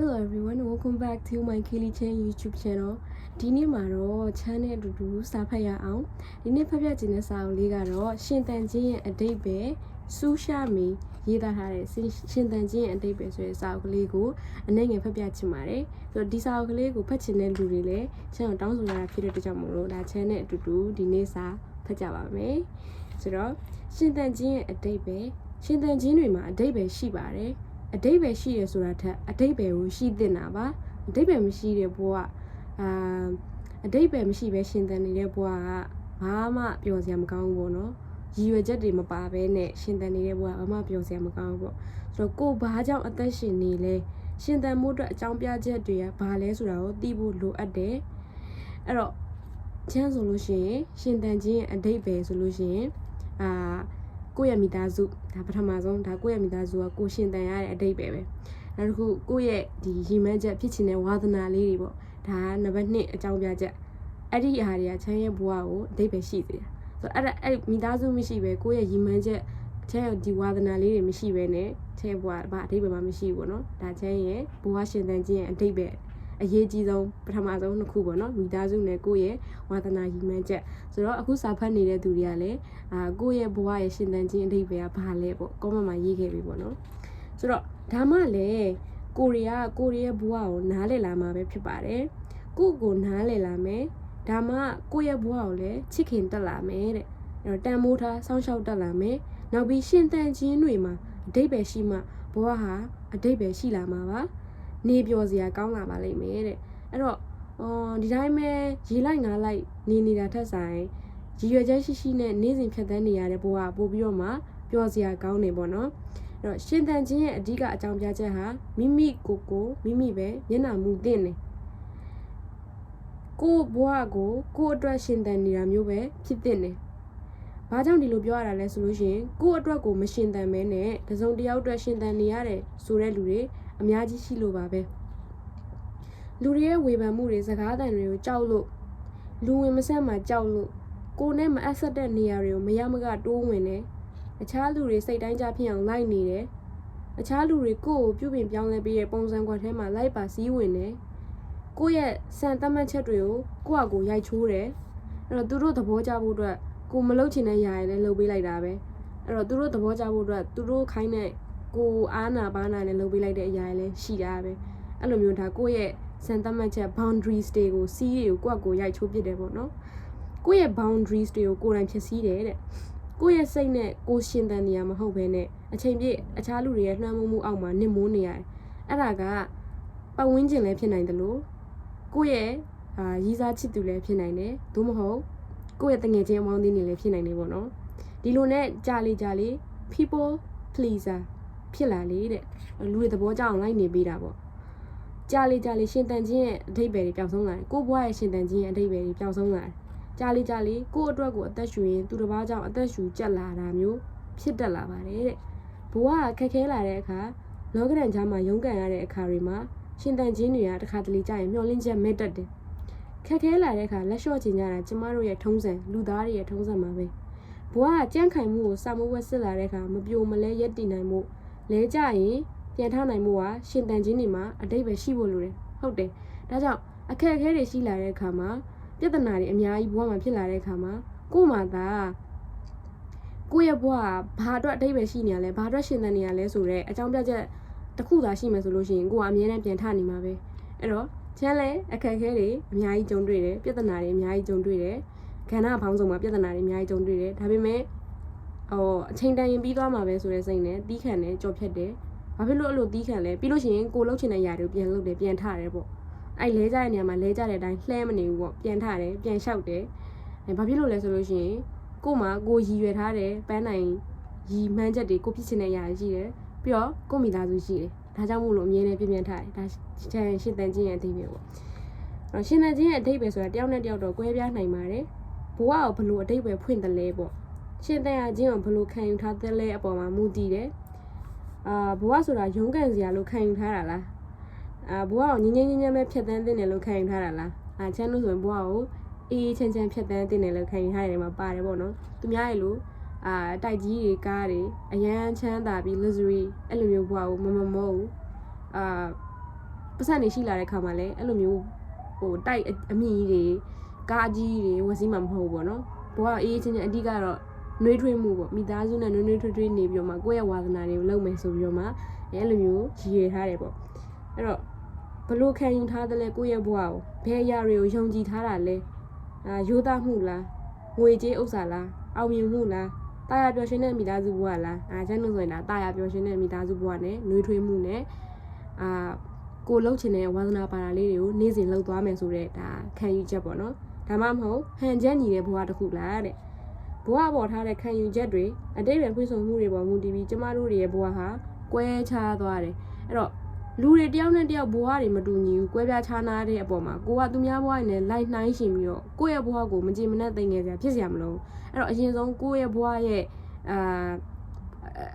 Hello everyone welcome back to my Kelly Chen YouTube channel ဒီနေ့မှာတော့ channel အတူတူစာဖတ်ရအောင်ဒီနေ့ဖတ်ပြခြင်းတဲ့စာအုပ်လေးကတော့ရှင်တန်ချင်းရဲ့အတိတ်ပဲစူးရှာမီရေးသားထားတဲ့ရှင်တန်ချင်းရဲ့အတိတ်ပဲဆိုတဲ့စာအုပ်ကလေးကိုအနေငယ်ဖတ်ပြချင်ပါတယ်ဆိုတော့ဒီစာအုပ်ကလေးကိုဖတ်ချင်တဲ့လူတွေလည်း channel တောင်းဆိုရတာဖြစ်တဲ့အတွက်ကြောင့်မို့လို့ဒါ channel အတူတူဒီနေ့စာဖတ်ကြပါမယ်ဆိုတော့ရှင်တန်ချင်းရဲ့အတိတ်ပဲရှင်တန်ချင်းတွေမှာအတိတ်ပဲရှိပါတယ် အတိတ်ပဲရှိရဆိုတာထက်အတိတ်ပဲကိုရှိသင့်တာပါအတိတ်ပဲမရှိတဲ့ဘဝအာအတိတ်ပဲမရှိပဲရှင်သန်နေတဲ့ဘဝကဘာမှပျော်စရာမကောင်းဘူးပေါ့နော်ရည်ရွယ်ချက်တွေမပါဘဲနဲ့ရှင်သန်နေတဲ့ဘဝဘာမှပျော်စရာမကောင်းဘူးပေါ့ဆိုတော့ကိုဘာကြောင့်အသက်ရှင်နေလဲရှင်သန်မှုအတွက်အကြောင်းပြချက်တွေကဘာလဲဆိုတာကိုသိဖို့လိုအပ်တယ်အဲ့တော့ချမ်းဆိုလို့ရှိရင်ရှင်သန်ခြင်းအတိတ်ပဲဆိုလို့ရှိရင်အာ ကိုယ့်ရဲ့မိသားစုဒါပထမဆုံးဒါကိုယ့်ရဲ့မိသားစုကကိုရှင်တန်ရတဲ့အတိတ်ပဲပဲနောက်တစ်ခုကိုယ့်ရဲ့ဒီရီမန်းချက်ဖြစ်ချင်တဲ့ဝါသနာလေးတွေပေါ့ဒါကနံပါတ်1အကြောင်းပြချက်အဲ့ဒီအဟာတွေကချမ်းရဲ့ဘဝကိုအတိတ်ပဲရှိသေးတယ်ဆိုတော့အဲ့ဒါအဲ့မိသားစုမရှိပဲကိုယ့်ရဲ့ရီမန်းချက်ချမ်းရဲ့ဒီဝါသနာလေးတွေမရှိပဲနဲ့ချမ်းရဲ့ဘဝဘာအတိတ်ပဲမှမရှိဘူးပေါ့နော်ဒါချမ်းရဲ့ဘဝရှင်တန်ခြင်းရဲ့အတိတ်ပဲ အရေးကြီးဆုံးပထမဆုံးနှစ်ခုပေါ့နော်မိသားစုနဲ့ကိုယ့်ရဲ့ဝါသနာရည်မှန်းချက်ဆိုတော့အခုစာဖတ်နေတဲ့သူတွေကလည်းအာကိုယ့်ရဲ့ဘဝရဲ့ရှင်သန်ခြင်းအတိတ်ပဲကဘာလဲပေါ့ကောမန့်မှာရေးခဲ့ပြီပေါ့နော်ဆိုတော့ဒါမှလည်းကိုရီးယားကိုရီးယားဘဝကိုနားလည်လာမှာပဲဖြစ်ပါတယ်ကိုကိုနားလည်လာမယ်ဒါမှကိုယ့်ရဲ့ဘဝကိုလည်းချစ်ခင်တက်လာမယ်တဲ့အဲ့တော့တန်မိုးထားစောင့်ရှောက်တက်လာမယ်နောက်ပြီးရှင်သန်ခြင်းတွေမှာအတိတ်ပဲရှိမှဘဝဟာအတိတ်ပဲရှိလာမှာပါ နေပျော်စရာကောင်းလာပါလိမ့်မယ်တဲ့အဲ့တော့အော်ဒီတိုင်းပဲရေးလိုက်ငါလိုက်နေနေတာထက်ဆိုင်ရည်ရွယ်ချက်ရှိရှိနဲ့နေ့စဉ်ဖြတ်သန်းနေရတဲ့ဘဝပို့ပြီးတော့မှပျော်စရာကောင်းနေပေါ့နော်အဲ့တော့ရှင်သန်ခြင်းရဲ့အဓိကအကြောင်းပြချက်ဟာမိမိကိုယ်ကိုမိမိပဲမျက်နှာမူသင့်တယ်ကိုဘဝကိုကိုအတွက်ရှင်သန်နေတာမျိုးပဲဖြစ်သင့်တယ်။ဘာကြောင့်ဒီလိုပြောရတာလဲဆိုလို့ရှိရင်ကိုယ့်အတွက်ကိုမရှင်သန်မဲနဲ့တစုံတစ်ယောက်အတွက်ရှင်သန်နေရတယ်ဆိုတဲ့လူတွေ အများကြီးရှိလို့ပါပဲလူတွေရဲ့ဝေဖန်မှုတွေစကားသံတွေကိုကြောက်လို့လူဝင်မဆက်မှကြောက်လို့ကိုနဲ့မအပ်ဆက်တဲ့နေရာတွေကိုမရမကတိုးဝင်တယ်အခြားလူတွေစိတ်တိုင်းကြဖြစ်အောင်လိုက်နေတယ်အခြားလူတွေကိုယ့်ကိုပြုပြင်ပြောင်းလဲပေးတဲ့ပုံစံကွက်ထဲမှာလိုက်ပါစည်းဝင်တယ်ကိုယ့်ရဲ့စံသတ်မှတ်ချက်တွေကိုကိုယ့်အကူရိုက်ချိုးတယ်အဲ့တော့သူတို့သဘောကျဖို့အတွက်ကိုမလုပ်ချင်တဲ့ຢာရည်လည်းလုပ်ပေးလိုက်တာပဲအဲ့တော့သူတို့သဘောကျဖို့အတွက်သူတို့ခိုင်းတဲ့ ကိုအားနာပါနာနဲ့လုပ်ပေးလိုက်တဲ့အရာတွေလည်းရှိတာပဲအဲ့လိုမျိုးဒါကိုယ့်ရဲ့စံသတ်မှတ်ချက် boundaries တွေကိုစီးတွေကိုကိုယ့်အကိုရိုက်ချိုးပစ်တယ်ပေါ့နော်ကိုယ့်ရဲ့ boundaries တွေကိုကိုယ်တိုင်ဖြည့်ဆည်းတယ်တဲ့ကိုယ့်ရဲ့စိတ်နဲ့ကိုရှင်တန်နေရမဟုတ်ဘဲနဲ့အချိန်ပြည့်အခြားလူတွေရဲ့နှမ်းမှုမှုအောက်မှာနစ်မိုးနေရတယ်အဲ့ဒါကပတ်ဝန်းကျင်လည်းဖြစ်နိုင်တယ်လို့ကိုယ့်ရဲ့အာရည်စားချစ်သူလည်းဖြစ်နိုင်တယ်သို့မဟုတ်ကိုယ့်ရဲ့တငယ်ချင်းအမောင်းသေးနေလည်းဖြစ်နိုင်တယ်ပေါ့နော်ဒီလိုနဲ့ကြာလေကြာလေ people pleaser ဖြစ်လာလေတဲ့လူတွေသဘောကျအောင်လိုက်နေပေးတာပေါ့ကြာလေကြာလေရှင်တန်ခြင်းရဲ့အထိပ္ပယ်တွေပျောက်ဆုံးလာတယ်ကိုဘွားရဲ့ရှင်တန်ခြင်းရဲ့အထိပ္ပယ်တွေပျောက်ဆုံးလာတယ်ကြာလေကြာလေကိုအတွက်ကိုအသက်ရှူရင်သူတစ်ပါးကြောင့်အသက်ရှူကြက်လာတာမျိုးဖြစ်တတ်လာပါတယ်တဲ့ဘဝကခက်ခဲလာတဲ့အခါလောကဒဏ်ကြားမှာရုန်းကန်ရတဲ့အခါတွေမှာရှင်တန်ခြင်းတွေကတစ်ခါတလေကြာရင်မျောလင်းချက်မဲ့တတ်တယ်ခက်ခဲလာတဲ့အခါလက်လျှော့ချင်ကြတာကျမတို့ရဲ့ထုံးစံလူသားတွေရဲ့ထုံးစံပါပဲဘဝကကြန့်ခိုင်မှုကိုစာမဝက်စစ်လာတဲ့အခါမပြိုမလဲရက်တည်နိုင်မှု လဲကြရင်ပြန်ထနိုင်မှုကရှင်တန်ခြင်းတွေမှာအတိတ်ပဲရှိဖို့လိုတယ်ဟုတ်တယ်ဒါကြောင့်အခက်အခဲတွေရှိလာတဲ့အခါမှာပြဿနာတွေအများကြီးဘဝမှာဖြစ်လာတဲ့အခါမှာကို့မှာသာကိုယ့်ရဲ့ဘဝကဘာအတွက်အတိတ်ပဲရှိနေရလဲဘာအတွက်ရှင်တန်နေရလဲဆိုတော့အကြောင်းပြချက်တစ်ခုသာရှိမယ်ဆိုလို့ရှိရင်ကိုကအမြဲတမ်းပြန်ထနေမှာပဲအဲ့တော့ချမ်းလဲအခက်အခဲတွေအများကြီးကြုံတွေ့တယ်ပြဿနာတွေအများကြီးကြုံတွေ့တယ်ခန္ဓာဘောင်းဆောင်မှာပြဿနာတွေအများကြီးကြုံတွေ့တယ်ဒါပေမဲ့ ဟိုအချိန်တန်ရင်ပြီးသွားမှာပဲဆိုတဲ့စိတ်နဲ့တီးခံတယ်ကြော်ဖြတ်တယ်ဘာဖြစ်လို့အဲ့လိုတီးခံလဲပြီးလို့ရှိရင်ကိုလှုပ်ချင်တဲ့ຢာတွေကိုပြန်လှုပ်တယ်ပြန်ထတယ်ပေါ့အဲ့လဲကြတဲ့နေရာမှာလဲကြတဲ့အတိုင်းလှဲမနေဘူးပေါ့ပြန်ထတယ်ပြန်လျှောက်တယ်အဲဘာဖြစ်လို့လဲဆိုလို့ရှိရင်ကို့မှာကိုရည်ရွယ်ထားတယ်ပန်းနိုင်ရည်မှန်းချက်တွေကိုဖြစ်ချင်တဲ့ຢာတွေရှိတယ်ပြီးတော့ကိုမိသားစုရှိတယ်ဒါကြောင့်မို့လို့အမြဲတမ်းပြင်းပြထားတယ်ဒါချန်ရှင်းတန်ချင်းရဲ့အသေးပဲပေါ့အဲ့ရှင်းတန်ချင်းရဲ့အတိတ်ပဲဆိုတာတယောက်နဲ့တယောက်တော့ကွဲပြားနိုင်ပါတယ်ဘဝကိုဘလို့အတိတ်ပဲဖွင့်တယ်လဲပေါ့ ရှင်တန်ရချင်းကိုဘလို့ခံယူထားသလဲအပေါ်မှာမူတည်တယ်အာဘဝဆိုတာရုန်းကန်စရာလို့ခံယူထားတာလားအာဘဝကိုငင်းငင်းငင်းငင်းပဲဖြတ်တန်းတင်တယ်လို့ခံယူထားတာလားအာချမ်းလို့ဆိုရင်ဘဝကိုအေးအေးချမ်းချမ်းဖြတ်တန်းတင်တယ်လို့ခံယူထားတယ်မှာပါတယ်ပေါ့နော်သူများရဲ့လို့အာတိုက်ကြီးတွေကားတွေအရန်ချမ်းသာပြီး luxury အဲ့လိုမျိုးဘဝကိုမမမောဘူးအာပတ်စံနေရှိလာတဲ့ခါမှာလည်းအဲ့လိုမျိုးဟိုတိုက်အအမြင့်ကြီးတွေကားအကြီးကြီးတွေဝစီးမှာမဟုတ်ဘူးပေါ့နော်ဘဝအေးအေးချင်းချင်းအဓိကတော့ နှွေးထွေးမှုပေါ့မိသားစုနဲ့နှွေးနှွေးထွေးထွေးနေပြီးတော့မှကိုယ့်ရဲ့ဝါသနာတွေကိုလုပ်မယ်ဆိုပြီးတော့မှအဲ့လိုမျိုးရည်ရည်ထားတယ်ပေါ့အဲ့တော့ဘလို့ခံယူထားတယ်လဲကိုယ့်ရဲ့ဘဝကိုဘယ်အရာတွေကိုယုံကြည်ထားတာလဲအာရိုးသားမှုလားငွေကြေးဥစ္စာလားအောင်မြင်မှုလားတာယာပျော်ရွှင်တဲ့မိသားစုဘဝလားအာကျန်လို့ဆိုရင်ဒါတာယာပျော်ရွှင်တဲ့မိသားစုဘဝနဲ့နှွေးထွေးမှုနဲ့အာကိုလှုပ်ချင်တဲ့ဝါသနာပါတာလေးတွေကိုနေ့စဉ်လှုပ်သွားမယ်ဆိုတော့ဒါခံယူချက်ပေါ့နော်ဒါမှမဟုတ်ဟန်ချက်ညီတဲ့ဘဝတစ်ခုလားတဲ့ ဘဝပေါ်ထားတဲ့ခံယူချက်တွေအတိတ်ပဲဖွင့်ဆိုမှုတွေပေါ်မူတည်ပြီးကျမတို့တွေရဲ့ဘဝဟာကွဲခြားသွားတယ်အဲ့တော့လူတွေတယောက်နဲ့တယောက်ဘဝတွေမတူညီဘူးကွဲပြားခြားနားတဲ့အပေါ်မှာကိုကသူများဘဝနဲ့လိုက်နှိုင်းရှင်ပြီးတော့ကိုယ့်ရဲ့ဘဝကိုမကြည်မနှက်သိငယ်စရာဖြစ်စရာမလိုအဲ့တော့အရင်ဆုံးကိုယ့်ရဲ့ဘဝရဲ့အာ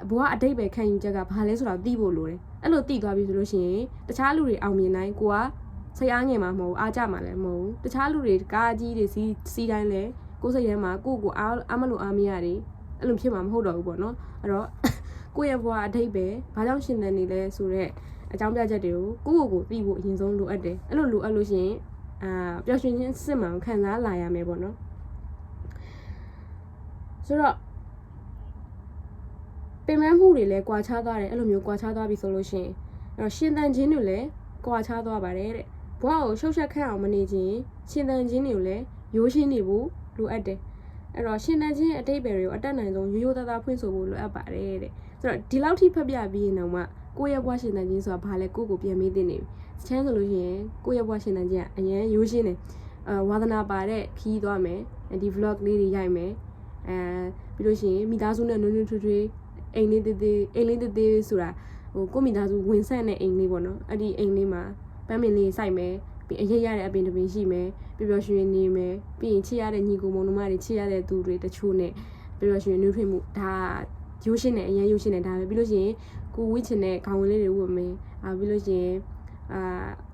ဘဝအတိတ်ပဲခံယူချက်ကဘာလဲဆိုတော့သိဖို့လိုတယ်အဲ့လိုသိသွားပြီဆိုလို့ရှိရင်တခြားလူတွေအောင်မြင်တိုင်းကိုကစိတ်အားငယ်မှာမဟုတ်အားကြမှာလည်းမဟုတ်တခြားလူတွေကားကြီးတွေစီးစီးတိုင်းလဲ ကိုယ်စိတ်ထဲမှာကိုယ့်ကိုအားအားမလို့အားမရတွေအဲ့လိုဖြစ်မှာမဟုတ်တော့ဘူးပေါ့နော်အဲ့တော့ကိုယ့်ရဲ့ဘဝအတိတ်ပဲဘာကြောင့်ရှင်သန်နေလဲဆိုတော့အကြောင်းပြချက်တွေကိုကိုယ့်ကိုယ်ကိုသိဖို့အရင်ဆုံးလိုအပ်တယ်အဲ့လိုလိုအပ်လို့ရှိရင်အာပျော်ရွှင်ခြင်းစစ်မှန်ခံစားလာရမယ်ပေါ့နော်ဆိုတော့ပင်ပန်းမှုတွေလည်းကွာခြားသွားတယ်အဲ့လိုမျိုးကွာခြားသွားပြီဆိုလို့ရှိရင်အဲ့တော့ရှင်သန်ခြင်းတွေလည်းကွာခြားသွားပါတယ်တဲ့ဘဝကိုရှုပ်ရှက်ခန့်အောင်မနေခြင်းရှင်သန်ခြင်းတွေကိုလည်းရိုးရှင်းနေဖို့ လိုအပ်တယ်အဲ့တော့ရှင်သန်ခြင်းရဲ့အတိတ်ပဲတွေကိုအတက်နိုင်ဆုံးရိုးရိုးသားသားဖွင့်ဆိုဖို့လိုအပ်ပါတယ်တဲ့ဆိုတော့ဒီလောက်ထိဖတ်ပြပြီးရင်တော့မှကိုယ့်ရဲ့ဘဝရှင်သန်ခြင်းဆိုတာဘာလဲကိုယ့်ကိုပြန်မေးသိနေပြီချမ်းဆိုလို့ရှိရင်ကိုယ့်ရဲ့ဘဝရှင်သန်ခြင်းကအရင်ရိုးရှင်းတယ်အဲဝါသနာပါတဲ့ခီးသွားမယ်ဒီ vlog လေးတွေရိုက်မယ်အဲပြီးလို့ရှိရင်မိသားစုနဲ့နွေးနွေးထွေးထွေးအိမ်လေးသေးသေးအိမ်လေးသေးသေးဆိုတာဟိုကိုမိသားစုဝင်ဆက်တဲ့အိမ်လေးပေါ့နော်အဲ့ဒီအိမ်လေးမှာပန်းမင်လေးစိုက်မယ် ပြီးအရေးရတဲ့အပင်တစ်ပင်ရှိမယ်ပျော်ပျော်ရွှင်ရွှင်နေမယ်ပြီးရင်ချစ်ရတဲ့ညီကိုမောင်နှမတွေချစ်ရတဲ့သူတွေတချို့နဲ့ပျော်ပျော်ရွှင်ရွှင်နှွေးထွေးမှုဒါရိုးရှင်းတယ်အရင်ရိုးရှင်းတယ်ဒါပဲပြီးလို့ရှိရင်ကိုဝစ်ချင်တဲ့ခေါင်းဝင်လေးတွေဝတ်မယ်အာပြီးလို့ရှိရင်အာ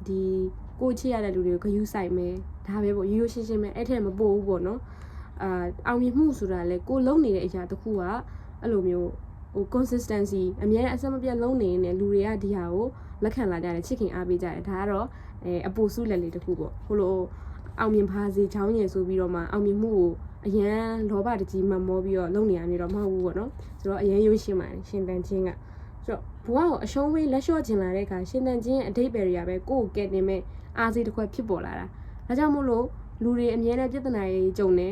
ဒီကိုချစ်ရတဲ့လူတွေကိုဂယူးဆိုင်မယ်ဒါပဲပေါ့ရိုးရိုးရှင်းရှင်းပဲအဲ့ထက်မပို့ဘူးပေါ့နော်အာအောင်မြင်မှုဆိုတာလေကိုလုံးနေတဲ့အရာတစ်ခုကအဲ့လိုမျိုးဟို consistency အများနဲ့အဆက်မပြတ်လုံးနေနေလူတွေကဒီဟာကိုလက်ခံလာကြတယ်ချစ်ခင်အားပေးကြတယ်ဒါကတော့ အဲအပူစုလက်လေးတစ်ခုပေါ့ဟိုလိုအောင်မြင်ပါစေချောင်းရည်ဆိုပြီးတော့မှအောင်မြင်မှုကိုအရန်လောဘတကြီးမှမောပြီးတော့လုံနေရမျိုးတော့မဟုတ်ဘူးပေါ့နော်ဆိုတော့အရန်ရိုးရှင်းပါတယ်ရှင်တန်ချင်းကဆိုတော့ဘဝကိုအရှုံးဝေးလက်လျှော့ကျင်လာတဲ့အခါရှင်တန်ချင်းအတိတ်ပဲတွေကပဲကိုယ့်ကိုကဲတင်မဲ့အားစီးတစ်ခွက်ဖြစ်ပေါ်လာတာဒါကြောင့်မို့လို့လူတွေအမြဲတမ်းပြဿနာတွေကြုံနေ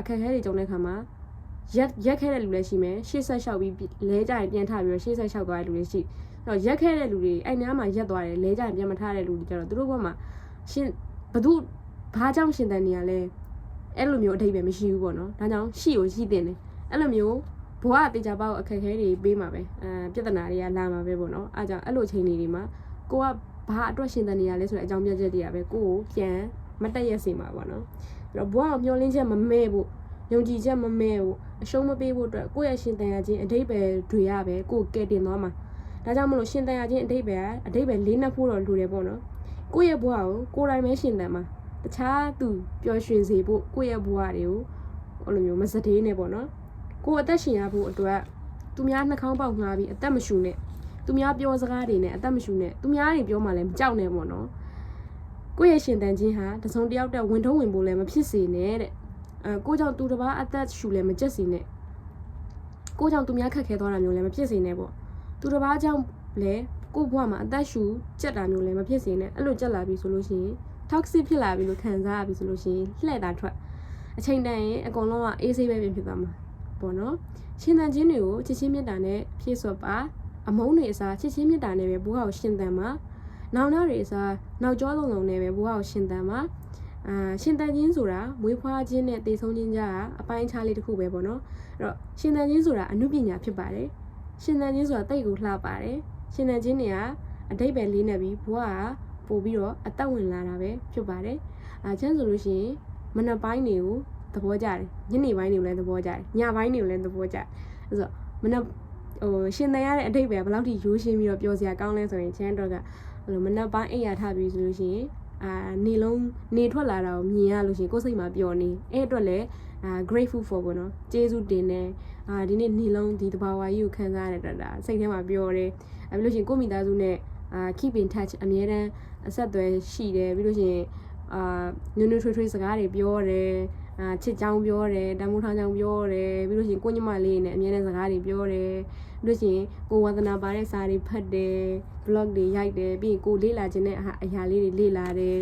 အခက်အခဲတွေကြုံတဲ့အခါမှာ ရက်ရက်ခဲတဲ့လူလည်းရှိမယ်ရှေ့ဆက်လျှောက်ပြီးလဲကြရင်ပြန်ထပြီးတော့ရှေ့ဆက်လျှောက်သွားတဲ့လူတွေရှိတော့ရက်ခဲတဲ့လူတွေအဲ့နားမှာရက်သွားတယ်လဲကြရင်ပြန်မထားတဲ့လူတွေကြတော့သူတို့ဘက်မှာရှင်ဘသူဘာကြောင့်ရှင်တန်နေရလဲအဲ့လိုမျိုးအထိပ္ပယ်မရှိဘူးပေါ့နော်ဒါကြောင့်ရှိကိုရှိတင်တယ်အဲ့လိုမျိုးဘဝတေချာပေါက်အခက်အခဲတွေပေးမှာပဲအဲပြဿနာတွေကလာမှာပဲပေါ့နော်အားကြောင့်အဲ့လိုအချိန်တွေမှာကိုကဘာအတွက်ရှင်တန်နေရလဲဆိုတဲ့အကြောင်းပြချက်တွေကပဲကိုကိုပြန်မတက်ရက်စေမှာပေါ့နော်အဲ့တော့ဘဝကိုမျောလင်းချက်မမဲ့ဖို့ ယုံကြည်ချက်မမဲ့ဘူးအရှုံးမပေးဖို့အတွက်ကိုယ့်ရဲ့ရှင်တန်ရခြင်းအတိတ်ပဲတွေရပဲကိုယ်ကဲတင်သွားမှာဒါကြောင့်မလို့ရှင်တန်ရခြင်းအတိတ်ပဲအတိတ်ပဲလေးနှက်ဖို့တော့လိုတယ်ပေါ့နော်ကိုယ့်ရဲ့ဘဝကိုကိုယ်တိုင်ပဲရှင်တန်မှာတခြားသူပျော်ရွှင်စေဖို့ကိုယ့်ရဲ့ဘဝတွေကိုဟိုလိုမျိုးမစတေးနဲ့ပေါ့နော်ကိုယ်အသက်ရှင်ရဖို့အတွက်သူများနှာခေါင်းပေါက်ငှားပြီးအသက်မရှူနဲ့သူများပြောစကားတွေနဲ့အသက်မရှူနဲ့သူများတွေပြောမှလည်းမကြောက်နဲ့ပေါ့နော်ကိုယ့်ရဲ့ရှင်တန်ခြင်းဟာတစုံတစ်ယောက်တည်းဝင်ထုံးဝင်ဖို့လည်းမဖြစ်စေနဲ့တဲ့ အဲကိုကြောင့်သူတစ်ပါးအသက်ရှူလည်းမကြက်စေနဲ့ကိုကြောင့်သူများခက်ခဲသွားတာမျိုးလည်းမဖြစ်စေနဲ့ပေါ့သူတစ်ပါးကြောင့်လည်းကိုဘဝမှာအသက်ရှူကြက်တာမျိုးလည်းမဖြစ်စေနဲ့အဲ့လိုကြက်လာပြီဆိုလို့ရှိရင် toxic ဖြစ်လာပြီလို့ခံစားရပြီဆိုလို့ရှိရင်လှည့်တာထွက်အချိန်တန်ရင်အကုန်လုံးကအေးဆေးပဲပြင်ဖြစ်သွားမှာပေါ့နော်ရှင်သန်ခြင်းတွေကိုချစ်ချင်းမြတ်တာနဲ့ဖြည့်စွက်ပါအမုန်းတွေအစားချစ်ချင်းမြတ်တာနဲ့ပဲဘဝကိုရှင်သန်မှာနောင်နာတွေအစားနောက်ကျောလုံးလုံးနဲ့ပဲဘဝကိုရှင်သန်မှာ အာရှင်တန်ချင်းဆိုတာမွေးဖွားခြင်းနဲ့တည်ဆုံးခြင်းကြားအပိုင်းခြားလေးတစ်ခုပဲပေါ့နော်အဲ့တော့ရှင်တန်ချင်းဆိုတာအမှုပညာဖြစ်ပါတယ်ရှင်တန်ချင်းဆိုတာတိတ်ကိုလှပါတယ်ရှင်တန်ချင်းတွေကအတိတ်ပဲလေးနေပြီးဘဝကပို့ပြီးတော့အသက်ဝင်လာတာပဲဖြစ်ပါတယ်အာချမ်းဆိုလို့ရှိရင်မနက်ပိုင်းတွေကိုသဘောကျတယ်ညနေပိုင်းတွေကိုလည်းသဘောကျတယ်ညပိုင်းတွေကိုလည်းသဘောကျတယ်အဲ့ဆိုမနက်ဟိုရှင်တန်ရတဲ့အတိတ်ပဲဘယ်လောက်ထိရိုးရှင်းပြီးတော့ပြောစရာကောင်းလဲဆိုရင်ချမ်းတော့ကဟိုမနက်ပိုင်းအိပ်ရထပြီးဆိုလို့ရှိရင် အာနေလုံးနေထွက်လာတာကိုမြင်ရလို့ရှိရင်ကိုယ်စိတ်မှာပျော်နေအဲ့အတွက်လည်းအာ grateful for ပေါ့နော်ကျေးဇူးတင်တယ်အာဒီနေ့နေလုံးဒီတဘာဝကြီးကိုခံစားရတဲ့အတွက်ဒါစိတ်ထဲမှာပျော်တယ်အဲ့ပြီးလို့ရှိရင်ကိုယ့်မိသားစုနဲ့အာ keep in touch အမြဲတမ်းအဆက်အသွယ်ရှိတယ်ပြီးလို့ရှိရင်အာနွနွထွေးထွေးစကားတွေပြောတယ် အာချစ်ချောင်းပြောတယ်တမိုးထောင်းချောင်းပြောတယ်ပြီးလို့ရှိရင်ကိုညီမလေးနဲ့အမြဲတမ်းစကားတွေပြောတယ်ပြီးလို့ရှိရင်ကိုဝါသနာပါတဲ့စာတွေဖတ်တယ် blog တွေရိုက်တယ်ပြီးရင်ကိုလေ့လာခြင်းတဲ့အဟာအရာလေးတွေလေ့လာတယ်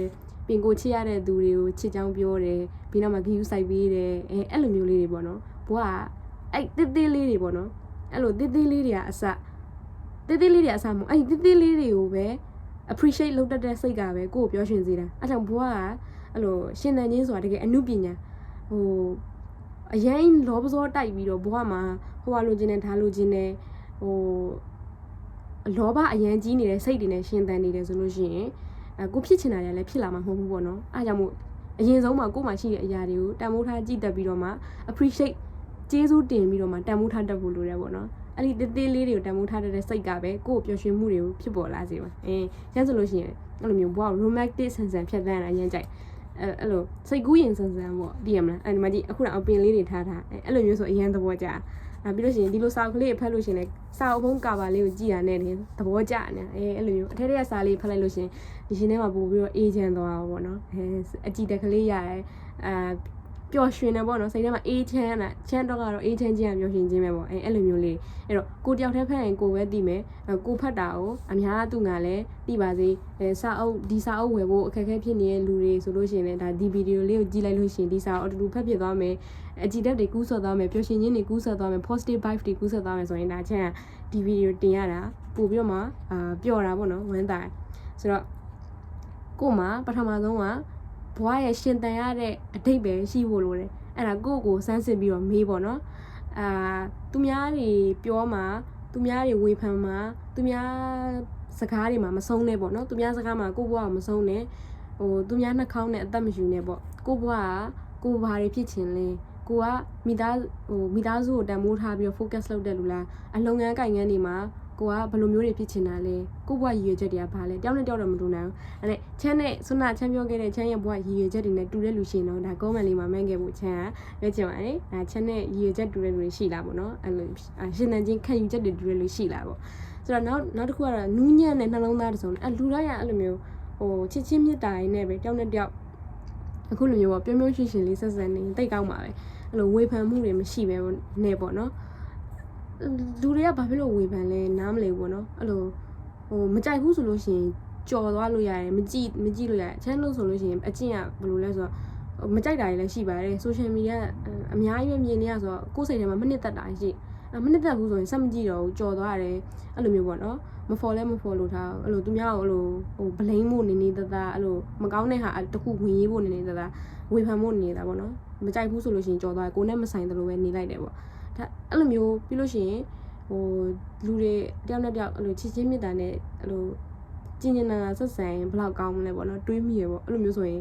ပြီးရင်ကိုချစ်ရတဲ့သူတွေကိုချစ်ချောင်းပြောတယ်ပြီးနောက်မှာ view စိုက်ပေးတယ်အဲအဲ့လိုမျိုးလေးတွေပေါ့နော်ဘွားကအဲ့တစ်သေးလေးတွေပေါ့နော်အဲ့လိုတစ်သေးလေးတွေကအစတစ်သေးလေးတွေအစမဟုတ်အဲ့ဒီတစ်သေးလေးတွေကိုပဲ appreciate လုပ်တတ်တဲ့စိတ်ကပဲကိုကိုပြောရှင်စေတာအဲကြောင့်ဘွားကအဲ့လိုရှင်သန်ချင်းဆိုတာတကယ်အမှုပညာ ဟိုအရင်လောပစောတိုက်ပြီးတော့ဘွားမှာဟိုဟာလိုချင်တယ်ဒါလိုချင်တယ်ဟိုလောဘအရင်ကြီးနေတဲ့စိတ်တွေနဲ့ရှင်သန်နေတယ်ဆိုလို့ရှိရင်အဲကိုဖြစ်ချင်တာတွေလည်းဖြစ်လာမှာမဟုတ်ဘူးပေါ့နော်အဲကြောင့်မို့အရင်ဆုံးမှာကို့မှာရှိတဲ့အရာတွေကိုတန်ဖိုးထားကြည့်တတ်ပြီးတော့မှ appreciate ကျေးဇူးတင်ပြီးတော့မှတန်ဖိုးထားတတ်ဖို့လိုတယ်ပေါ့နော်အဲ့ဒီတေးသေးလေးတွေကိုတန်ဖိုးထားတတ်တဲ့စိတ်ကပဲကိုယ့်ကိုပျော်ရွှင်မှုတွေကိုဖြစ်ပေါ်လာစေပါအင်းကျန်းဆိုလို့ရှိရင်အဲ့လိုမျိုးဘဝ romantic ဆန်ဆန်ဖြတ်သန်းတာအရင်ကြိုက် အဲ့အဲ့လိုစိတ်ကူးရင်ဆန်ဆန်ပေါ့သိရမလားအဲ့ဒီမှာကြည့်အခုတော့အပင်လေးတွေထားထားအဲ့အဲ့လိုမျိုးဆိုအရင်သဘောကျအဲပြီးလို့ရှိရင်ဒီလိုစာအုပ်ကလေးဖတ်လို့ရှိရင်လည်းစာအုပ်ဖုံးကာပါလေးကိုကြည့်ရတဲ့နေသဘောကျနေအဲအဲ့လိုမျိုးအထက်ထက်ကစာလေးဖတ်လိုက်လို့ရှိရင်ဒီရှင်ထဲမှာပို့ပြီးတော့အေးချမ်းသွားတာပေါ့နော်အဲအကြည့်တက်ကလေးရတယ်အာ ပျော်ရွှင်တယ်ပေါ့နော်စိတ်ထဲမှာအေးချမ်းတာချမ်းတော့ကတော့အေးချမ်းခြင်းကပျော်ရွှင်ခြင်းပဲပေါ့အဲအဲ့လိုမျိုးလေးအဲ့တော့ကိုတယောက်တည်းဖတ်ရင်ကိုပဲသိမယ်ကိုဖတ်တာကိုအများသူငါလည်းသိပါစေအဲစာအုပ်ဒီစာအုပ်ဝယ်ဖို့အခက်အခဲဖြစ်နေတဲ့လူတွေဆိုလို့ရှိရင်လည်းဒါဒီဗီဒီယိုလေးကိုကြည့်လိုက်လို့ရှိရင်ဒီစာအုပ်အတူတူဖတ်ဖြစ်သွားမယ်အကြည့်တက်တွေကူးဆော်သွားမယ်ပျော်ရွှင်ခြင်းတွေကူးဆော်သွားမယ် positive vibe တွေကူးဆော်သွားမယ်ဆိုရင်ဒါချမ်းဒီဗီဒီယိုတင်ရတာပို့ပြီးတော့မှအာပျော်တာပေါ့နော်ဝမ်းသာဆိုတော့ကို့မှာပထမဆုံးက ဘွားရဲ့ရှင်တန်ရတဲ့အတိတ်ပဲရှိဖို့လိုတယ်အဲ့ဒါကိုယ့်ကိုစမ်းစစ်ပြီးတော့မေးပေါ့နော်အာသူများတွေပြောမှာသူများတွေဝေဖန်မှာသူများစကားတွေမှာမဆုံးနဲ့ပေါ့နော်သူများစကားမှာကိုယ့်ဘဝကမဆုံးနဲ့ဟိုသူများနှာခေါင်းနဲ့အသက်မယူနဲ့ပေါ့ကိုယ့်ဘဝကကိုယ်ဘာတွေဖြစ်ချင်လဲကိုကမိသားဟိုမိသားစုကိုတန်မိုးထားပြီးတော့ focus လုပ်တဲ့လူလားအလုပ်ငန်းကိုင်ငန်းတွေမှာ ကိုကဘယ်လိုမျိုးတွေဖြစ်ချင်တာလဲကိုဘွားရည်ရွယ်ချက်တွေကဘာလဲတယောက်နဲ့တယောက်တော့မတူနိုင်ဘူးအဲ့ဒါချမ်းနဲ့ဆွနာချမ်းပြောခဲ့တဲ့ချမ်းရဲ့ဘွားရည်ရွယ်ချက်တွေနဲ့တူတဲ့လူရှိရင်တော့ဒါ comment လေးမှာမှန်းခဲ့ဖို့ချမ်းကပြောချင်ပါတယ်ဒါချမ်းနဲ့ရည်ရွယ်ချက်တူတဲ့လူတွေရှိလားပေါ့နော်အဲ့လိုရှင်သန်ချင်းခံယူချက်တွေတူတဲ့လူရှိလားပေါ့ဆိုတော့နောက်နောက်တစ်ခုကတော့နူးညံ့တဲ့နှလုံးသားတစ်စုံအဲ့လူတိုင်းကအဲ့လိုမျိုးဟိုချစ်ချင်းမြတ်တာရင်းနဲ့ပဲတယောက်နဲ့တယောက်အခုလိုမျိုးပေါ့ပြုံးပြုံးရွှင်ရွှင်လေးဆက်ဆံနေတိတ်ကောင်းပါပဲအဲ့လိုဝေဖန်မှုတွေမရှိပဲနဲ့ပေါ့နော် လူတွေကဘာဖြစ်လို့ဝေဖန်လဲနားမလည်ဘူးပေါ့နော်အဲ့လိုဟိုမကြိုက်ဘူးဆိုလို့ရှိရင်ကြော်သွားလို့ရတယ်မကြည့်မကြည့်လို့ရတယ်ချမ်းလို့ဆိုလို့ရှိရင်အကျင့်ကဘယ်လိုလဲဆိုတော့မကြိုက်တာတွေလည်းရှိပါတယ်ဆိုရှယ်မီဒီယာအများကြီးပဲမြင်နေရဆိုတော့ကိုယ်စိတ်ထဲမှာမနစ်သက်တာရှိမနစ်သက်ဘူးဆိုရင်စက်မကြည့်တော့ဘူးကြော်သွားရတယ်အဲ့လိုမျိုးပေါ့နော်မဖော်လဲမဖော်လို့ထားအဲ့လိုသူများကိုအဲ့လိုဟိုဘလိန်ဖို့နေနေတသားအဲ့လိုမကောင်းတဲ့ဟာတခုဝင်ရေးဖို့နေနေတသားဝေဖန်ဖို့နေတာပေါ့နော်မကြိုက်ဘူးဆိုလို့ရှိရင်ကြော်သွားကိုနဲ့မဆိုင်တယ်လို့ပဲနေလိုက်တယ်ပေါ့ ဒါအဲ့လိုမျိုးပြီးလို့ရှိရင်ဟိုလူတွေတယောက်နဲ့တယောက်အဲ့လိုချစ်ချင်းမြတ်တာနဲ့အဲ့လိုကျင်ကျင်နာနာဆက်ဆံရင်ဘယ်လောက်ကောင်းမလဲပေါ့နော်တွေးမိရပေါ့အဲ့လိုမျိုးဆိုရင်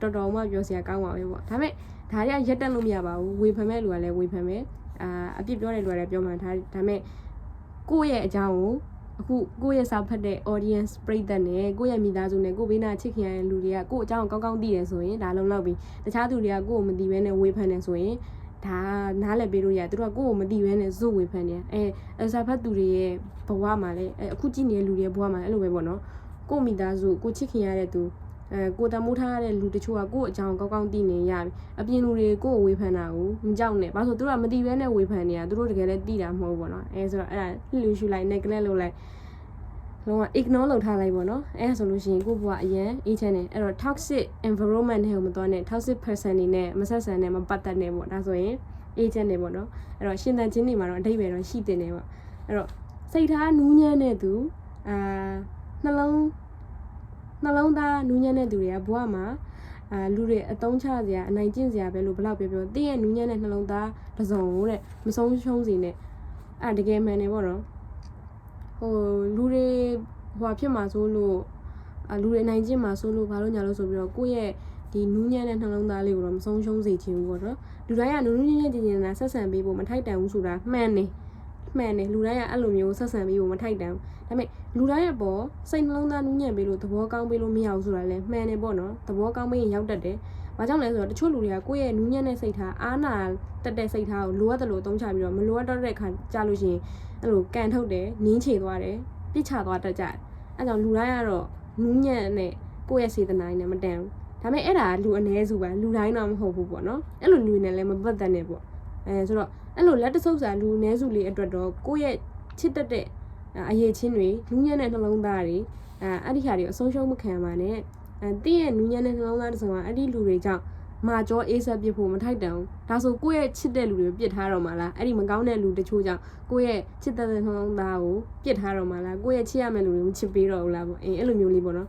တော်တော်မှပြောစရာကောင်းပါပဲပေါ့ဒါပေမဲ့ဒါရရက်တက်လို့မရပါဘူးဝေဖန်မဲ့လူကလည်းဝေဖန်မယ်အာအပြစ်ပြောတဲ့လူကလည်းပြောမှန်ဒါဒါပေမဲ့ကိုယ့်ရဲ့အကြောင်းကိုအခုကိုယ့်ရဲ့စာဖတ်တဲ့ audience ပရိသတ်နဲ့ကိုယ့်ရဲ့မိသားစုနဲ့ကိုယ့်ဘေးနာချစ်ခင်ရတဲ့လူတွေကကိုယ့်အကြောင်းကောင်းကောင်းသိတယ်ဆိုရင်ဒါလုံလောက်ပြီတခြားသူတွေကကိုယ့်ကိုမသိဘဲနဲ့ဝေဖန်နေဆိုရင် ဒါနားလည်ပေးလို့ရသူတို့ကကိုယ့်ကိုမသိဘဲနဲ့ဇွတ်ဝေဖန်နေအဲစာဖတ်သူတွေရဲ့ဘဝမှာလည်းအခုကြည့်နေတဲ့လူတွေရဲ့ဘဝမှာလည်းအဲ့လိုပဲပေါ့နော်ကိုယ့်မိသားစုကိုချစ်ခင်ရတဲ့သူအဲကိုတမိုးထားရတဲ့လူတချို့ကကိုယ့်အကြောင်းကောင်းကောင်းသိနေရပြီအပြင်လူတွေကိုယ့်ကိုဝေဖန်တာကိုမကြောက်နဲ့ဘာလို့သူတို့ကမသိဘဲနဲ့ဝေဖန်နေတာသူတို့တကယ်လည်းသိတာမဟုတ်ဘူးပေါ့နော်အဲဆိုတော့အဲ့ဒါလှူရှူလိုက် neglect လုပ်လိုက် လုံးဝ ignore လုပ်ထားလိုက်ပေါ့နော်အဲဆိုလို့ရှိရင်ကိုယ့်ဘဝအရင်အေးချမ်းနေအဲ့တော့ toxic environment နဲ့ကိုမသွားနဲ့ toxic person တွေနဲ့မဆက်ဆံနဲ့မပတ်သက်နဲ့ပေါ့ဒါဆိုရင်အေးချမ်းနေပေါ့နော်အဲ့တော့ရှင်သန်ခြင်းတွေမှာတော့အတိတ်ပဲတော့ရှိတင်နေပေါ့အဲ့တော့စိတ်ထားနူးညံ့တဲ့သူအာနှလုံးနှလုံးသားနူးညံ့တဲ့သူတွေကဘဝမှာအာလူတွေအတုံးချစရာအနိုင်ကျင့်စရာပဲလို့ဘလောက်ပြောပြောတင်းရဲ့နူးညံ့တဲ့နှလုံးသားတစ်စုံတဲ့မဆုံးရှုံးစီနဲ့အဲ့တကယ်မှန်နေပေါ့နော် ဟိုလူတွေဟိုဖြစ်မှာဆိုလို့အလူတွေအနိုင်ကျင့်မှာဆိုလို့ဘာလို့ညာလို့ဆိုပြီးတော့ကိုယ့်ရဲ့ဒီနူးညံ့တဲ့နှလုံးသားလေးကိုတော့မဆုံးရှုံးစေချင်ဘူးပေါ့နော်လူတိုင်းကနူးနူးညံ့ညံ့ကျင်ကျင်နာဆက်ဆံပေးဖို့မထိုက်တန်ဘူးဆိုတာမှန်နေမှန်တယ်လူတိုင်းကအဲ့လိုမျိုးဆက်ဆံပေးဖို့မထိုက်တန်ဘူးဒါပေမဲ့လူတိုင်းရဲ့ပေါ်စိတ်နှလုံးသားနူးညံ့ပေးလို့သဘောကောင်းပေးလို့မရဘူးဆိုတာလည်းမှန်တယ်ပေါ့နော်သဘောကောင်းပေးရင်ရောက်တတ်တယ်ဘာကြောင့်လဲဆိုတော့တချို့လူတွေကကိုယ့်ရဲ့နူးညံ့တဲ့စိတ်ထားအားနာတက်တဲ့စိတ်ထားကိုလိုအပ်တယ်လို့အသုံးချပြီးတော့မလိုအပ်တော့တဲ့အခါကြာလို့ရှိရင် အဲ့လိုကန်ထုတ်တယ်နင်းချေသွားတယ်ပြစ်ချသွားတတ်ကြတယ်အဲကြောင့်လူတိုင်းကတော့နူးညံ့နဲ့ကိုယ့်ရဲ့စေတနာနဲ့မတန်ဘူးဒါပေမဲ့အဲ့ဒါကလူအ ਨੇ စုပါလူတိုင်းတော့မဟုတ်ဘူးပေါ့နော်အဲ့လိုလူတွေနဲ့လည်းမပတ်သက်နဲ့ပေါ့အဲဆိုတော့အဲ့လိုလက်တဆုပ်စာလူ ਨੇ စုလေးအတွက်တော့ကိုယ့်ရဲ့ချစ်တတ်တဲ့အရေးချင်းတွေနူးညံ့တဲ့နှလုံးသားတွေအဲအဲ့ဒီဟာတွေအဆုံးရှုံးမခံပါနဲ့အဲတင်းရဲ့နူးညံ့တဲ့နှလုံးသားတစ်စုံကအဲ့ဒီလူတွေကြောင့် မာကြောအေးဆက်ပြစ်ဖို့မထိုက်တန်ဘူးဒါဆိုကိုယ့်ရဲ့ချစ်တဲ့လူတွေကိုပြစ်ထားတော့မှလားအဲ့ဒီမကောင်းတဲ့လူတချို့ကြောင့်ကိုယ့်ရဲ့ချစ်တဲ့နှလုံးသားကိုပြစ်ထားတော့မှလားကိုယ့်ရဲ့ချစ်ရမယ့်လူတွေကိုမချစ်ပေးတော့ဘူးလားပေါ့အေးအဲ့လိုမျိုးလေးပေါ့နော်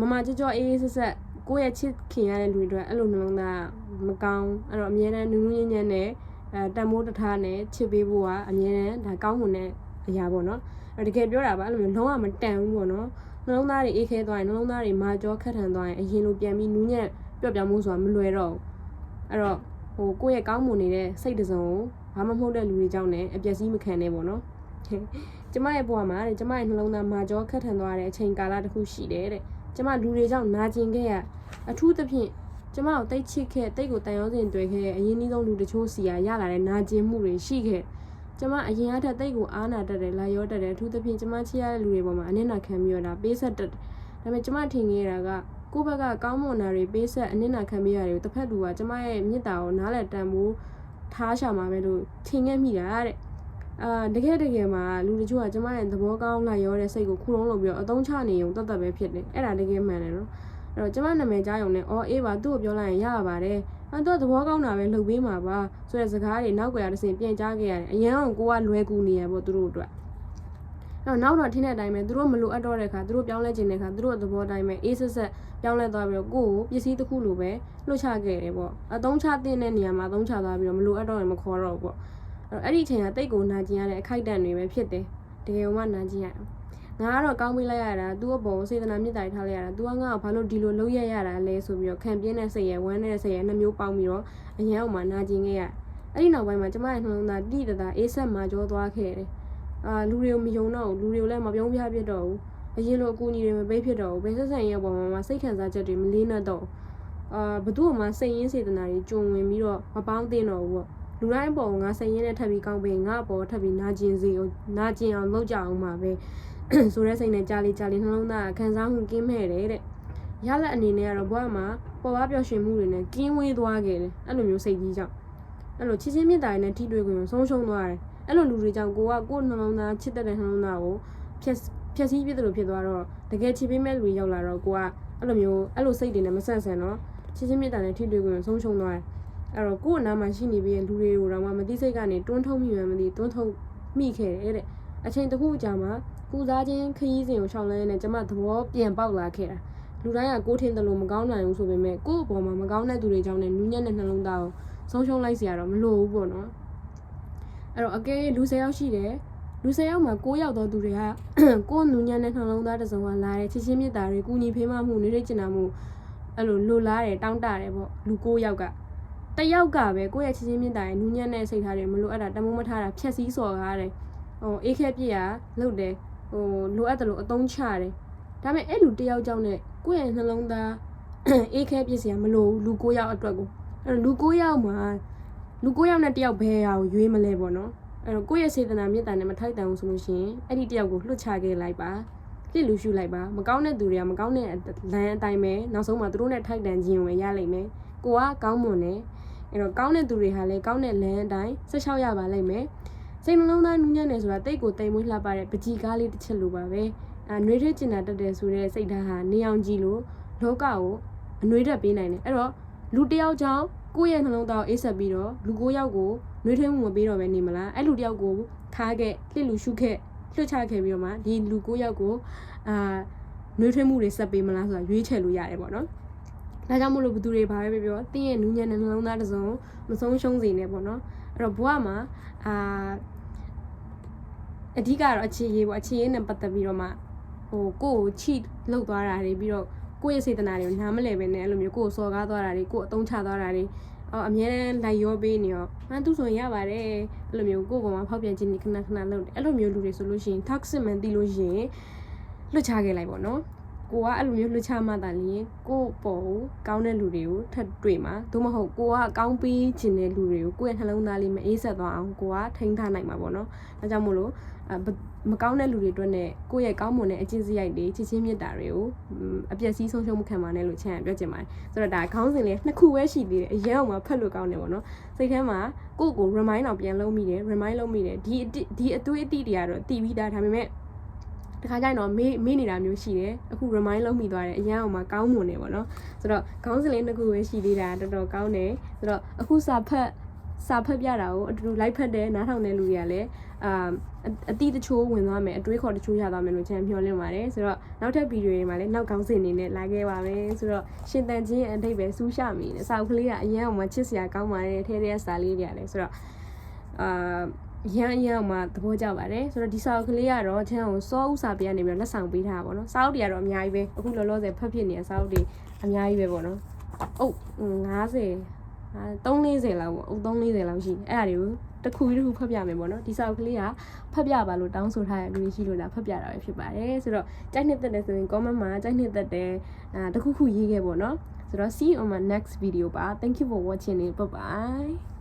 မမကြောကြောအေးအေးဆက်ဆက်ကိုယ့်ရဲ့ချစ်ခင်ရတဲ့လူတွေအတွက်အဲ့လိုနှလုံးသားမကောင်းအဲ့တော့အမြဲတမ်းနူးနူးညံ့ညံ့နဲ့အဲတန်မိုးတထားနဲ့ချစ်ပေးဖို့ကအမြဲတမ်းဒါကောင်းမွန်တဲ့အရာပေါ့နော်အဲ့တကယ်ပြောတာပါအဲ့လိုမျိုးလုံးဝမတန်ဘူးပေါ့နော်နှလုံးသားတွေအေးခဲသွားရင်နှလုံးသားတွေမာကြောခက်ထန်သွားရင်အရင်လိုပြန်ပြီးနူးညံ့ ပျော့ပြောင်းမှုဆိုတာမလွယ်တော့ဘူးအဲ့တော့ဟိုကိုယ့်ရဲ့ကောင်းမွန်နေတဲ့စိတ်တစုံကိုဘာမှမဟုတ်တဲ့လူတွေကြောင့်လည်းအပျက်စီးမခံနဲ့ပေါ့နော်ကျမရဲ့ဘဝမှာတဲ့ကျမရဲ့နှလုံးသားမာကြောခက်ထန်သွားတဲ့အချိန်ကာလတစ်ခုရှိတယ်တဲ့ကျမလူတွေကြောင့်နာကျင်ခဲ့ရအထူးသဖြင့်ကျမကိုတိတ်ချစ်ခဲ့တိတ်ကိုတန်ရောစင်တွေ့ခဲ့အရင်နှီးဆုံးလူတချို့စီရရလာတဲ့နာကျင်မှုတွေရှိခဲ့ကျမအရင်အထက်တိတ်ကိုအားနာတတ်တယ်လာရောတတ်တယ်အထူးသဖြင့်ကျမချစ်ရတဲ့လူတွေပေါ်မှာအနစ်နာခံပြီးတော့ဒါပေးဆက်တတ်တယ်ဒါပေမဲ့ကျမထင်ခဲ့တာက ကိုယ့်ဘက်ကကောင်းမွန်တာတွေပေးဆက်အနစ်နာခံပေးရတယ်တစ်ဖက်လူကကျမရဲ့မေတ္တာကိုနားလည်တန်ဖိုးထားရှာမှာပဲလို့ထင်ခဲ့မိတာတဲ့အာတကယ်တကယ်မှာလူတချို့ကကျမရဲ့သဘောကောင်းလာရောတဲ့စိတ်ကိုခုလုံးလုပ်ပြီးတော့အသုံးချနေုံတတ်တတ်ပဲဖြစ်တယ်အဲ့ဒါတကယ်မှန်တယ်နော်အဲ့တော့ကျမနာမည်ကြားရုံနဲ့အော်အေးပါသူ့ကိုပြောလိုက်ရင်ရပါတယ်အဲ့တော့သဘောကောင်းတာပဲလှုပ်ပေးမှာပါဆိုတဲ့စကားတွေနောက်ွယ်ရတဲ့စင်ပြန်ကြားခဲ့ရတယ်အရင်ကကိုကလွယ်ကူနေရပေါ့သူတို့အတွက် တော့နောက်တော့ထင်းတဲ့အတိုင်းပဲသူတို့မလိုအပ်တော့တဲ့ခါသူတို့ပြောင်းလဲခြင်းတဲ့ခါသူတို့သဘောတိုင်းပဲအေးဆက်ဆက်ပြောင်းလဲသွားပြီးတော့ကိုယ့်ကိုပစ္စည်းတစ်ခုလိုပဲလွှတ်ချခဲ့တယ်ပေါ့အသုံးချတဲ့နေရာမှာအသုံးချသွားပြီးတော့မလိုအပ်တော့ရင်မခေါ်တော့ဘူးပေါ့အဲ့တော့အဲ့ဒီအချိန်ကတိတ်ကိုနာကျင်ရတဲ့အခိုက်အတန့်တွေပဲဖြစ်တယ်တကယ်မှနာကျင်ရတယ်ငါကတော့ကောင်းပေးလိုက်ရတာသူ့အပေါ်စေတနာမြင့်တာထားလိုက်ရတာ तू ကငါ့ကိုဘာလို့ဒီလိုလုပ်ရရတာလဲဆိုပြီးတော့ခံပြင်းတဲ့စိတ်ရဝမ်းတဲ့စိတ်ရနှမျိုးပေါင်းပြီးတော့အရန်အောင်မှနာကျင်ခဲ့ရအဲ့ဒီနောက်ပိုင်းမှာကျမရဲ့နှလုံးသားတိတတာအေးဆက်မှကြောသွားခဲ့တယ် အာလူတွေကိုမယုံတော့ဘူးလူတွေကိုလည်းမပြုံးပြပြတော့ဘူးအရင်လိုအကူအညီတွေမပေးဖြစ်တော့ဘူးဘယ်ဆက်ဆံရေးပေါ်မှာစိတ်ခံစားချက်တွေမလေးနက်တော့အာဘသူ့မှာစိတ်ရင်းစေတနာတွေကြုံဝင်ပြီးတော့မပေါင်းတင်တော့ဘူးပေါ့လူတိုင်းပေါ်ငါစိတ်ရင်းနဲ့ထပ်ပြီးကောင်းပေးငါ့ပေါ်ထပ်ပြီးနာကျင်စေအောင်နာကျင်အောင်လုပ်ကြအောင်ပါပဲဆိုတဲ့စိတ်နဲ့ကြာလီကြာလီနှလုံးသားခံစားမှုကင်းမဲ့တယ်တဲ့ရလက်အနေနဲ့ကတော့ဘဝမှာပေါ်ပါပျော်ရွှင်မှုတွေနဲ့ကင်းဝေးသွားခဲ့တယ်အဲ့လိုမျိုးစိတ်ကြီးကြောင့်အဲ့လိုချစ်ချင်းမြတ်တာနဲ့ထိတွေ့ခွင့်ဆုံးရှုံးသွားတယ် အဲ့လိုလူတွေကြောင့်ကိုကကိုနှလုံးသားချစ်တတ်တဲ့နှလုံးသားကိုဖြက်ဖြက်စီးပြစ်တယ်လို့ဖြစ်သွားတော့တကယ်ချစ်ပေးမဲ့လူတွေရောက်လာတော့ကိုကအဲ့လိုမျိုးအဲ့လိုစိတ်တွေနဲ့မဆက်ဆံတော့ချစ်ချင်းမြတ်တာနဲ့ထိတွေ့ကိုဆုံးရှုံးသွားတယ်အဲ့တော့ကို့အနားမှာရှိနေပြီးလူတွေကိုတော့မှမသိစိတ်ကနေတွန်းထုတ်မိမှမသိတွန်းထုတ်မိခဲ့တယ်တဲ့အချိန်တစ်ခုကြာမှကုစားခြင်းခရီးစဉ်ကိုရှောင်လန်းနေကျမသဘောပြန်ပေါက်လာခဲ့တာလူတိုင်းကကိုထင်တယ်လို့မကောင်းနိုင်ဘူးဆိုပေမဲ့ကို့အပေါ်မှာမကောင်းတဲ့သူတွေကြောင့်လည်းနူးညံ့တဲ့နှလုံးသားကိုဆုံးရှုံးလိုက်စရာတော့မလိုဘူးပေါ့နော် အဲ့တော့အကယ်လူ၁၀ယောက်ရှိတယ်လူ၁၀ယောက်မှာ9ယောက်သောသူတွေကကိုယ်နူးညံ့တဲ့နှလုံးသားတစ်စုံကလာတယ်ချစ်ချင်းမြတ်တာတွေကုညီဖေးမမှုနေရိတ်ကျင်နာမှုအဲ့လိုလိုလားတယ်တောင်းတတယ်ပေါ့လူ9ယောက်ကတယောက်ကပဲကိုယ့်ရဲ့ချစ်ချင်းမြတ်တာရဲ့နူးညံ့တဲ့စိတ်ထားတွေမလိုအပ်တာတမိုးမထားတာဖြက်စီးစော်ကားတယ်ဟိုအေးခဲပြစ်ရလုပ်တယ်ဟိုလိုအပ်တယ်လို့အသုံးချတယ်ဒါပေမဲ့အဲ့လူတယောက်ကြောင့်နဲ့ကိုယ့်ရဲ့နှလုံးသားအေးခဲပြစ်စရာမလိုဘူးလူ9ယောက်အတွက်ကိုအဲ့လူ9ယောက်မှာ လူ9ယောက်နဲ့တယောက်ဘယ်ဟာကိုရွေးမလဲပေါ့နော်အဲ့တော့ကိုယ့်ရဲ့စေတနာမေတ္တာနဲ့မထိုက်တန်ဘူးဆိုလို့ရှိရင်အဲ့ဒီတယောက်ကိုလွှတ်ချခဲ့လိုက်ပါပြစ်လူရှုလိုက်ပါမကောင်းတဲ့သူတွေကမကောင်းတဲ့လမ်းအတိုင်းပဲနောက်ဆုံးမှာသူတို့နဲ့ထိုက်တန်ခြင်းဝင်ရလိမ့်မယ်ကိုကကောင်းမွန်တယ်အဲ့တော့ကောင်းတဲ့သူတွေဟာလည်းကောင်းတဲ့လမ်းအတိုင်းဆက်လျှောက်ရပါလိမ့်မယ်စိတ်နှလုံးသားနူးညံ့နေဆိုတာတိတ်ကိုတိမ်မွေးလှပတဲ့ပကြီးကားလေးတစ်ချက်လိုပါပဲအဲနှွေးထွေးကျင်တာတက်တယ်ဆိုတဲ့စိတ်ဓာတ်ဟာနေအောင်ကြည့်လို့လောကကိုအနှွေးတက်ပေးနိုင်တယ်အဲ့တော့လူတယောက်ကြောင့် ကိုယ့်ရဲ့နှလုံးသားကိုအေးဆက်ပြီးတော့လူကိုယောက်ကိုနှွေးထွေးမှုမပေးတော့ပဲနေမလားအဲ့လူတယောက်ကိုထားခဲ့လှစ်လူရှုခဲ့လွှတ်ချခဲ့ပြီးတော့မှဒီလူကိုယောက်ကိုအာနှွေးထွေးမှုတွေဆက်ပေးမလားဆိုတာရွေးချယ်လို့ရတယ်ပေါ့နော်ဒါကြောင့်မို့လို့ဘသူတွေဘာပဲပြောပြောတင်းရဲ့နူးညံ့တဲ့နှလုံးသားတစ်စုံမဆုံးရှုံးစေနဲ့ပေါ့နော်အဲ့တော့ဘဝမှာအာအဓိကတော့အခြေရေးပေါ့အခြေရေးနဲ့ပတ်သက်ပြီးတော့မှဟိုကိုယ့်ကိုချိလောက်သွားတာတွေပြီးတော့ ကိုယ့်ရဲ့စေတနာတွေကိုနားမလည်ပဲနဲ့အဲ့လိုမျိုးကိုယ့်ကိုစော်ကားသွားတာတွေကိုယ့်အသုံးချသွားတာတွေအော်အများနဲ့လိုက်ရောပေးနေရောမှန်သူဆိုရင်ရပါတယ်အဲ့လိုမျိုးကိုယ့်ပေါ်မှာဖောက်ပြန်ခြင်းတွေခဏခဏလုပ်တယ်အဲ့လိုမျိုးလူတွေဆိုလို့ရှိရင် toxic မှန်သိလို့ရှိရင်လွတ်ချခဲ့လိုက်ပေါ့နော်ကိုကအဲ့လိုမျိုးလွှတ်ချမှတာလျင်ကို့ပေါ်ကိုကောင်းတဲ့လူတွေကိုထပ်တွေ့မှာသို့မဟုတ်ကိုကအကောင်းပေးခြင်းတဲ့လူတွေကိုကိုယ့်ရဲ့နှလုံးသားလေးမအေးဆက်သွားအောင်ကိုကထိန်းထားနိုင်မှာပေါ့နော်ဒါကြောင့်မို့လို့အာဘ မကောင်းတဲ့လူတွေအတွက်နဲ့ကိုယ့်ရဲ့ကောင်းမွန်တဲ့အကျင့်စရိုက်တွေချစ်ချင်းမြတ်တာတွေကိုอืมအပျက်စီးဆုံးရှုံးမှုခံပါနဲ့လို့ချမ်းပြောချင်ပါတယ်ဆိုတော့ဒါခေါင်းစဉ်လေးနှစ်ခုပဲရှိသေးတယ်အရင်အောင်မှဖတ်လို့ကောင်းတယ်ပေါ့နော်စိတ်ထဲမှာကိုယ့်ကို remind အောင်ပြန်လုပ်မိတယ် remind လုပ်မိတယ်ဒီအတိဒီအသွေးအတိတွေကတော့တည်ပြီးသားဒါပေမဲ့တခါကျရင်တော့မေးမေးနေတာမျိုးရှိတယ်အခု remind လုပ်မိသွားတယ်အရင်အောင်မှကောင်းမွန်တယ်ပေါ့နော်ဆိုတော့ခေါင်းစဉ်လေးနှစ်ခုပဲရှိသေးတာတော်တော်ကောင်းတယ်ဆိုတော့အခုစာဖတ်စာဖတ်ပြတာကိုအတူတူလိုက်ဖတ်တယ်နားထောင်တဲ့လူတွေကလည်း အာအအတိတချိုးဝင်သွားမယ်အတွေးခေါ်တချိုးရသွားမယ်လို့ချမ်းပြောလင်းပါတယ်ဆိုတော့နောက်ထပ်ဗီဒီယိုတွေမှာလည်းနောက်ကောင်းစဉ်အနေနဲ့လာခဲ့ပါမယ်ဆိုတော့ရှင်တန်ချင်းရဲ့အတိတ်ပဲစူးရှမိတယ်စာအုပ်ကလေးကအရင်အောင်မှချစ်စရာကောင်းပါတယ်ထဲထဲစာလေးတွေကလည်းဆိုတော့အာရန်ရန်မှာသဘောကျပါတယ်ဆိုတော့ဒီစာအုပ်ကလေးကတော့ချမ်းကိုစောဥစာပြနေပြီးတော့လက်ဆောင်ပေးထားတာပေါ့နော်စာအုပ်တွေကတော့အများကြီးပဲအခုလောလောဆယ်ဖတ်ဖြစ်နေတဲ့စာအုပ်တွေအများကြီးပဲပေါ့နော်အုပ်90 340လောက်ပေါ့အုပ်340လောက်ရှိတယ်အဲ့ဒါတွေကို တစ်ခုပြီးတစ်ခုဖတ်ပြမယ်ပေါ့နော်ဒီစာအုပ်ကလေးကဖတ်ပြပါလို့တောင်းဆိုထားတဲ့လူတွေရှိလို့ဒါဖတ်ပြတာပဲဖြစ်ပါတယ်ဆိုတော့ကြိုက်နှစ်သက်တယ်ဆိုရင် comment မှာကြိုက်နှစ်သက်တယ်အာတစ်ခုခုရေးခဲ့ပေါ့နော်ဆိုတော့ see you on my next video ပါ thank you for watching it bye bye